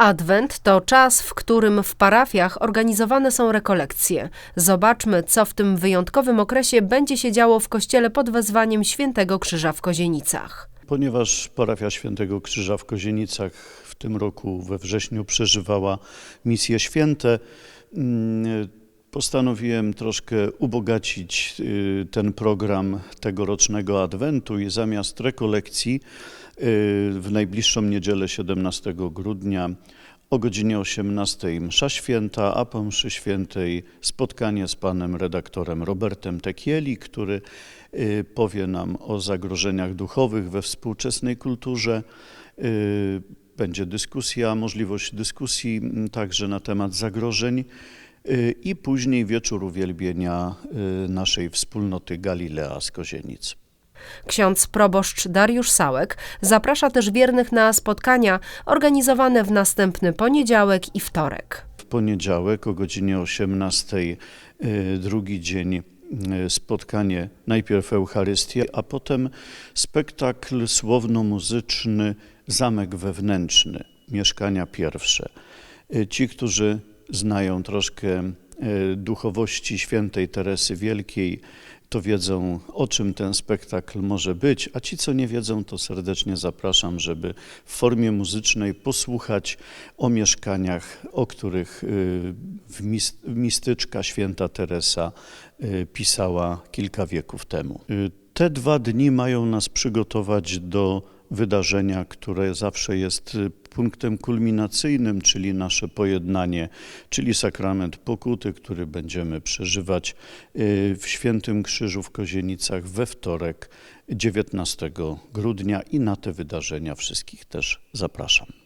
Adwent to czas, w którym w parafiach organizowane są rekolekcje. Zobaczmy, co w tym wyjątkowym okresie będzie się działo w kościele pod wezwaniem Świętego Krzyża w Kozienicach. Ponieważ parafia Świętego Krzyża w Kozienicach w tym roku we wrześniu przeżywała misje święte, mm, postanowiłem troszkę ubogacić y, ten program tegorocznego Adwentu i zamiast rekolekcji y, w najbliższą niedzielę 17 grudnia o godzinie 18 msza święta, a po mszy świętej spotkanie z panem redaktorem Robertem Tekieli, który y, powie nam o zagrożeniach duchowych we współczesnej kulturze. Będzie dyskusja, możliwość dyskusji także na temat zagrożeń i później wieczór uwielbienia y, naszej wspólnoty Galilea z Kozienic. Ksiądz proboszcz Dariusz Sałek zaprasza też wiernych na spotkania organizowane w następny poniedziałek i wtorek. W poniedziałek o godzinie 18, y, drugi dzień y, spotkanie, najpierw Eucharystia, a potem spektakl słowno-muzyczny Zamek Wewnętrzny, mieszkania pierwsze. Y, Ci, którzy znają troszkę y, duchowości świętej Teresy Wielkiej, to wiedzą, o czym ten spektakl może być, a ci, co nie wiedzą, to serdecznie zapraszam, żeby w formie muzycznej posłuchać o mieszkaniach, o których mis- mistyczka święta Teresa y, pisała kilka wieków temu. Te dwa dni mają nas przygotować do wydarzenia, które zawsze jest y, punktem kulminacyjnym, czyli nasze pojednanie, czyli sakrament pokuty, który będziemy przeżywać y, w Świętym Krzyżu w Kozienicach we wtorek 19 grudnia i na te wydarzenia wszystkich też zapraszam.